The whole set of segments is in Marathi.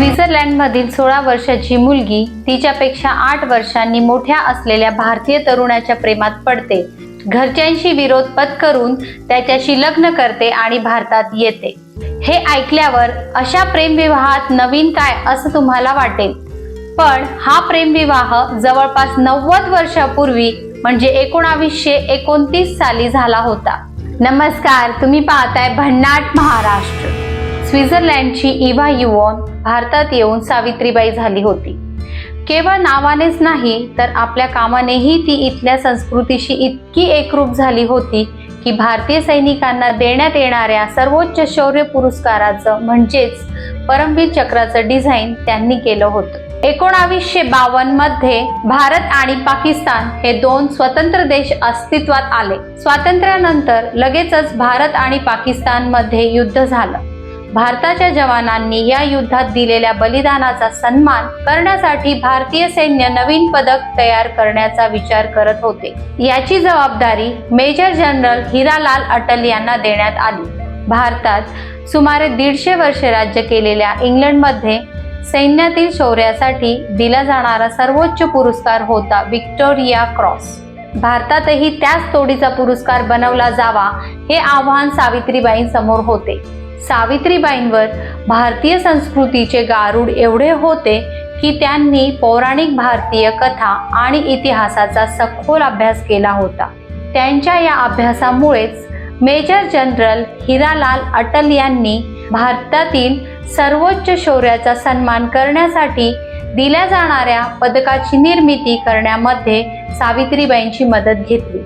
स्वित्झर्लंडमधील सोळा वर्षाची मुलगी तिच्यापेक्षा आठ वर्षांनी मोठ्या असलेल्या भारतीय तरुणाच्या प्रेमात पडते. घरच्यांशी विरोध पत्करून त्याच्याशी लग्न करते आणि भारतात येते. हे ऐकल्यावर अशा प्रेमविवाहात नवीन काय असं तुम्हाला वाटेल? पण हा प्रेमविवाह जवळपास नव्वद वर्षापूर्वी म्हणजे एकोणावीसशे एकोणतीस साली झाला होता. नमस्कार तुम्ही पाहताय भन्नाट महाराष्ट्र. स्वित्झर्लंडची इव्हा युवॉन भारतात येऊन सावित्रीबाई झाली होती. केवळ नावानेच नाही तर आपल्या कामानेही ती इथल्या संस्कृतीशी इतकी एकरूप झाली होती की भारतीय सैनिकांना देण्यात येणाऱ्या सर्वोच्च शौर्य पुरस्काराचं म्हणजेच परमवीर चक्राचं डिझाईन त्यांनी केलं होतं. एकोणावीसशे बावन्नमध्ये भारत आणि पाकिस्तान हे दोन स्वतंत्र देश अस्तित्वात आले. स्वातंत्र्यानंतर लगेचच भारत आणि पाकिस्तानमध्ये युद्ध झालं. भारताच्या जवानांनी या युद्धात दिलेल्या बलिदानाचा सन्मान करण्यासाठी भारतीय सैन्य नवीन पदक तयार करण्याचा विचार करत होते. याची जबाबदारी मेजर जनरल हिरालाल अटल यांना देण्यात आली. भारतात सुमारे दीडशे वर्षे राज्य केलेल्या इंग्लंडमध्ये सैन्यातील शौर्यासाठी दिला जाणारा सर्वोच्च पुरस्कार होता विक्टोरिया क्रॉस. भारतातही त्याच तोडीचा पुरस्कार बनवला जावा हे आव्हान सावित्रीबाईंसमोर होते. सावित्रीबाईंवर भारतीय संस्कृतीचे गारूड एवढे होते की त्यांनी पौराणिक भारतीय कथा आणि इतिहासाचा सखोल अभ्यास केला होता. त्यांच्या या अभ्यासामुळेच मेजर जनरल हिरालाल अटल यांनी भारतातील सर्वोच्च शौर्याचा सन्मान करण्यासाठी दिल्या जाणाऱ्या पदकाची निर्मिती करण्यामध्ये सावित्रीबाईंची मदत घेतली.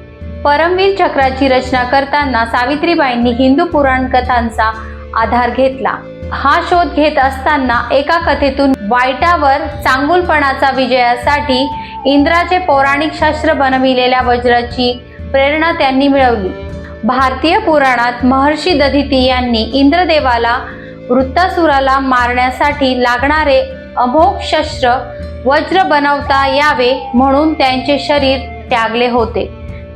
परमवीर चक्राची रचना करताना सावित्रीबाईंनी हिंदू पुराण कथांचा आधार घेतला. हा शोध घेत असताना एका कथेतून वाईटावर चांगुलपणाचा विजयासाठी इंद्राचे पौराणिक शास्त्र बनविलेल्या वज्राची प्रेरणा त्यांनी मिळवली. भारतीय पुराणात महर्षी दधिती यांनी इंद्रदेवाला वृत्तासुराला मारण्यासाठी लागणारे अमोघ शस्त्र वज्र बनवता यावे म्हणून त्यांचे शरीर त्यागले होते.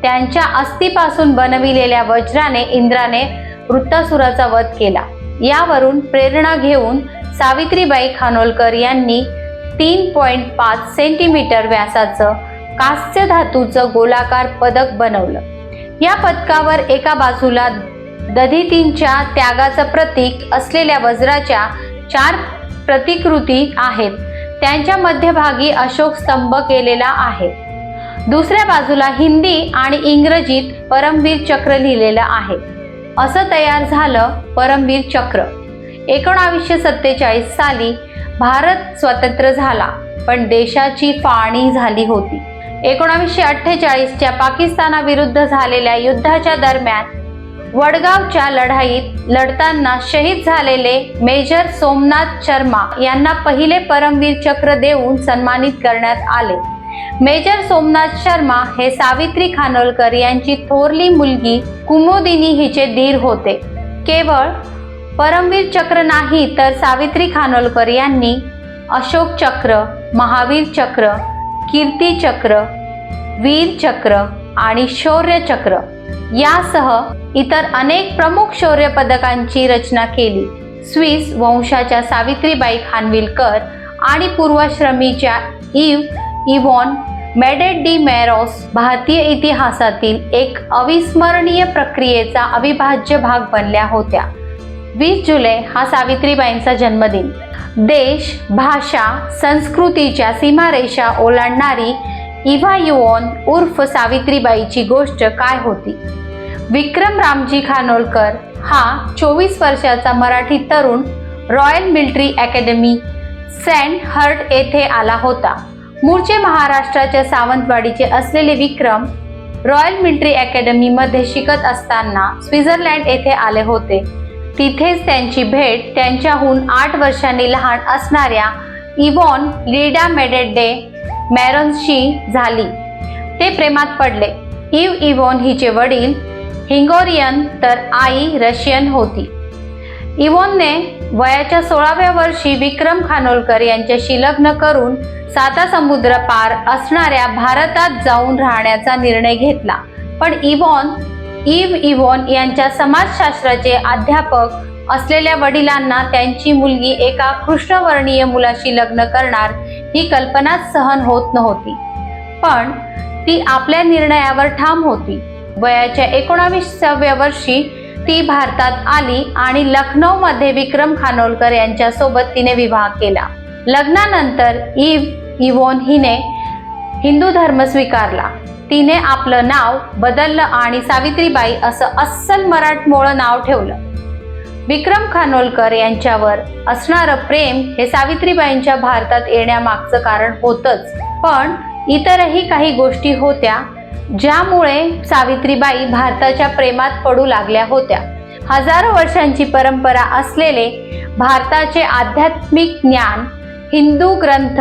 त्यांच्या अस्थिपासून बनविलेल्या वज्राने इंद्राने वृत्तासुराचा वध केला. यावरून प्रेरणा घेऊन सावित्रीबाई खानोलकर यांनी तीन पॉईंट पाच सेंटीमीटर व्यासाचं कास्य धातूचं गोलाकार पदक बनवलं. या पदकावर एका बाजूला दधितींच्या त्यागाचं प्रतीक असलेल्या वज्राच्या चार प्रतिकृती आहेत. त्यांच्या मध्यभागी अशोक स्तंभ केलेला आहे. दुसऱ्या बाजूला हिंदी आणि इंग्रजीत परमवीर चक्र लिहिलेलं आहे. असं तयार झालं परमवीर चक्र. एकोणावीसशे सत्तेचाळीस साली भारत स्वतंत्र झाला पण देशाची फाळणी झाली होती. एकोणावीसशे अठ्ठेचाळीसच्या पाकिस्तानाविरुद्ध झालेल्या युद्धाच्या दरम्यान वडगावच्या लढाईत लढताना शहीद झालेले मेजर सोमनाथ शर्मा यांना पहिले परमवीर चक्र देऊन सन्मानित करण्यात आले. मेजर सोमनाथ शर्मा हे सावित्री खानोलकर यांची थोरली मुलगी कुमोदिनी हिचे धीर होते. केवळ परमवीर चक्र नाही तर सावित्री खानोलकर यांनी अशोक चक्र महावीर चक्र कीर्ती चक्र वीर चक्र आणि शौर्य चक्र यासह इतर अनेक प्रमुख शौर्य पदकांची रचना केली. स्विस वंशाच्या सावित्रीबाई खानविलकर आणि पूर्वाश्रमीच्या इव इव्हॉन मेडेड डी मेरॉस भारतीय इतिहासातील एक अविस्मरणीय प्रक्रियेचा अविभाज्य भाग बनल्या होत्या. वीस जुलै हा सावित्रीबाईंचा जन्मदिन. देश भाषा संस्कृतीच्या सीमारेषा ओलांडणारी इव्हा युओन उर्फ सावित्रीबाईची गोष्ट काय होती? विक्रम रामजी खानोलकर हा चोवीस वर्षाचा मराठी तरुण royal military academy Sandhurst येथे आला होता. मूळचे महाराष्ट्राच्या सावंतवाडीचे असलेले विक्रम रॉयल मिलिटरी अकॅडमीमध्ये शिकत असताना स्वित्झर्लंड येथे आले होते. तिथेच त्यांची भेट त्यांच्याहून आठ वर्षांनी लहान असणाऱ्या इवॉन लिडा मेडेडे मॅरॉन्सशी झाली. ते प्रेमात पडले. इव इवॉन हिचे वडील हिंगोरियन तर आई रशियन होती. इवॉनने वयाच्या सोळाव्या वर्षी विक्रम खानोलकर यांच्याशी लग्न करून साता समुद्र पार असणाऱ्या भारतात जाऊन राहण्याचा निर्णय घेतला. पण इव्हॉन इव इव्हॉन यांच्या समाजशास्त्राचे अध्यापक असलेल्या वडिलांना त्यांची मुलगी एका कृष्णवर्णीय मुलाशी लग्न करणार ही कल्पनाच सहन होत नव्हती. पण ती आपल्या निर्णयावर ठाम होती. वयाच्या एकोणावीसाव्या वर्षी ती भारतात आली आणि लखनौमध्ये विक्रम खानोलकर यांच्या सोबत तिने विवाह केला. लग्नानंतर इव इवोन हिने हिंदू धर्म स्वीकारला. तिने आपलं नाव बदललं आणि सावित्रीबाई असं अस्सल मराठमोळं नाव ठेवलं. विक्रम खानोलकर यांच्यावर असणारं प्रेम हे सावित्रीबाईंच्या भारतात येण्यामागचं कारण होतच पण इतरही काही गोष्टी होत्या ज्यामुळे सावित्रीबाई भारताच्या प्रेमात पडू लागल्या होत्या. हजारो वर्षांची परंपरा असलेले भारताचे आध्यात्मिक ज्ञान हिंदू ग्रंथ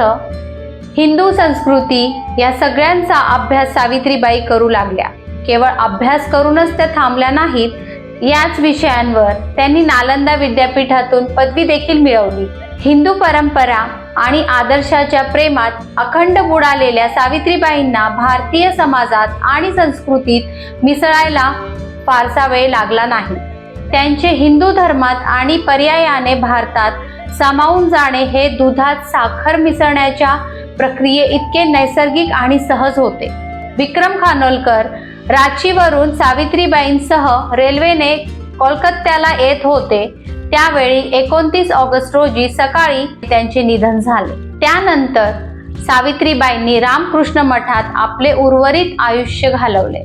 हिंदू संस्कृती या सगळ्यांचा अभ्यास सावित्रीबाई करू लागल्या. केवळ अभ्यास करूनच त्या थांबल्या नाहीत याच विषयांवर त्यांनी नालंदा विद्यापीठातून पदवी देखील मिळवली. हिंदू परंपरा आणि आदर्शाच्या प्रेमात अखंड बुडालेल्या सावित्रीबाईंना भारतीय समाजात आणि संस्कृतीत मिसळायला फारसा वेळ लागला नाही. त्यांचे हिंदू धर्मात आणि पर्यायाने भारतात सामावून जाणे हे दुधात साखर मिसळण्याच्या प्रक्रिये इतके नैसर्गिक आणि सहज होते. विक्रम खानोलकर रांचीवरून सावित्रीबाईंसह रेल्वेने कोलकात्याला येत होते. त्यावेळी एकोणतीस ऑगस्ट रोजी सकाळी त्यांचे निधन झाले. त्यानंतर सावित्रीबाईंनी रामकृष्ण मठात आपले उर्वरित आयुष्य घालवले.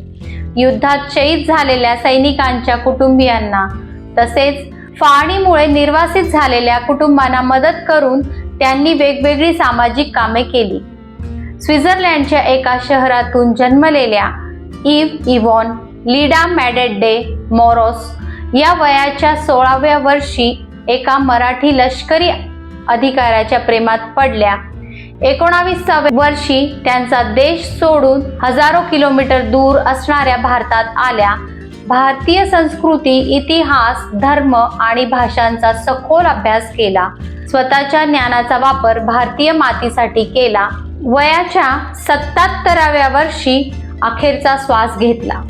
युद्धात शहीद झालेल्या सैनिकांच्या कुटुंबियांना तसेच फाळणीमुळे निर्वासित झालेल्या कुटुंबांना मदत करून त्यांनी वेगवेगळी सामाजिक कामे केली. स्वित्झर्लंडच्या एका शहरातून जन्मलेल्या इव इव्हॉन लिडा डे मॉरोस या वयाच्या सोळाव्या वर्षी एका मराठी लष्करी अधिकाऱ्याच्या प्रेमात पडल्या. एकोणावीसाव्या वर्षी त्यांचा देश सोडून हजारो किलोमीटर दूर असणाऱ्या भारतात आल्या. भारतीय संस्कृती इतिहास धर्म आणि भाषांचा सखोल अभ्यास केला. स्वतःच्या ज्ञानाचा वापर भारतीय मातीसाठी केला. वयाच्या सत्याहत्तराव्या वर्षी अखेरचा श्वास घेतला.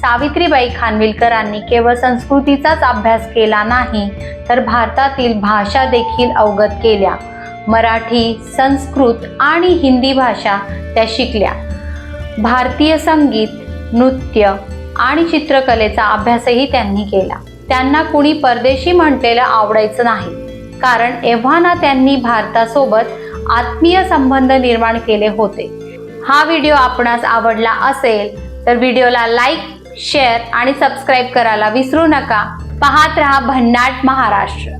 सावित्रीबाई खानविलकरांनी केवळ संस्कृतीचाच अभ्यास केला नाही तर भारतातील भाषा देखील अवगत केल्या. मराठी संस्कृत आणि हिंदी भाषा त्या शिकल्या. भारतीय संगीत नृत्य आणि चित्रकलेचा अभ्यासही त्यांनी केला. त्यांना कुणी परदेशी म्हटलेलं आवडायचं नाही कारण एव्हाना त्यांनी भारतासोबत आत्मीय संबंध निर्माण केले होते. हा व्हिडिओ आपणास आवडला असेल तर व्हिडिओला लाईक शेअर आणि सबस्क्राईब करायला विसरू नका. पाहत रहा भन्नाट महाराष्ट्र.